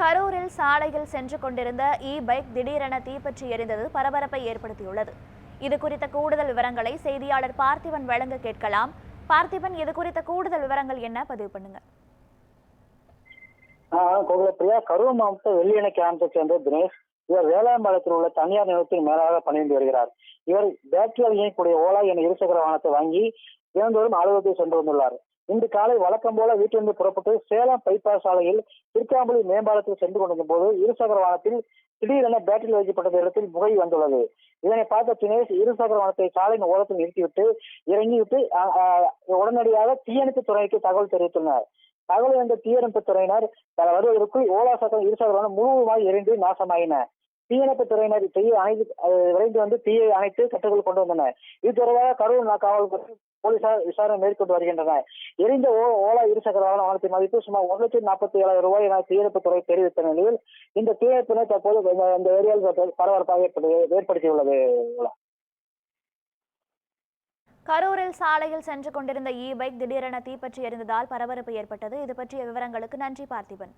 கரூரில் சாலையில் சென்று கொண்டிருந்த இ பைக் திடீரென தீப்பற்றி எரிந்தது பரபரப்பை ஏற்படுத்தியுள்ளது. இது குறித்த கூடுதல் விவரங்களை செய்தியாளர் பார்த்திபன் வழங்க கேட்கலாம். பார்த்திபன் இது குறித்த கூடுதல் விவரங்கள் என்ன? பதிவு பண்ணுங்க. கோகுலப்பிரியா கரூர் மாவட்ட வெள்ளியணை கேம்பை சேர்ந்த தினேஷ் இவர் வேளாண்பாளையத்தில் உள்ள தனியார் நிறுவனத்தின் மேலாக பணிந்து வருகிறார். இவர் பேட்டரியால் இயங்கக்கூடிய ஓலா என இருசக்கர வாகனத்தை வாங்கி தினந்தோறும் அலுவலகத்தில் சென்று வந்துள்ளார். இன்று காலை வழக்கம் போல வீட்டிலிருந்து புறப்பட்டு சேலம் பைபாஸ் சாலையில் திருக்காம்புலி மேம்பாலத்தில் சென்று கொண்டிருந்த போது இருசக்கர வாகனத்தில் திடீரென பேட்டரியில் வைக்கப்பட்ட இடத்தில் புகை வந்துள்ளது. இதனை பார்த்த தினேஷ் இருசக்கர வாகனத்தை சாலையின் ஓரத்தில் நிறுத்திவிட்டு இறங்கிவிட்டு உடனடியாக தீயணைப்பு துறைக்கு தகவல் தெரிவித்துள்ளனர் தகவல் என்ற தீயணைப்பு துறையினர் பல வருவதற்குள் ஓலா சக்கரம் இருசக்கர வாகனம் முழுவதுமாக எரிந்து நாசமாயின. தீயணைப்பு துறையினர் தீயை அணைத்து விரைந்து வந்து தீயை அணைத்து கட்டுக்குள் கொண்டு வந்தனர் இது தொடர்பாக கரூர் நா- காவல்துறை போலீசார் விசாரணை மேற்கொண்டு வருகின்றனர். எரிந்த ஓ- ஓலா இருசக்கர வாகன வாகனத்தின் மதிப்பு சுமார் ஒரு லட்சத்தி நாற்பத்தி ஏழாயிரம் ரூபாய் என தீயணைப்பு துறை தெரிவித்த நிலையில் இந்த தீயணைப்பினர் தற்போது இந்த- ஏரியாவில் பரபரப்பாக ஏற்படுத்தியுள்ளது. கரூரில் சாலையில் சென்று கொண்டிருந்த இ பைக் திடீரென தீப்பற்றி எரிந்ததால் பரபரப்பு ஏற்பட்டது. இது பற்றிய விவரங்களுக்கு நன்றி பார்த்திபன்.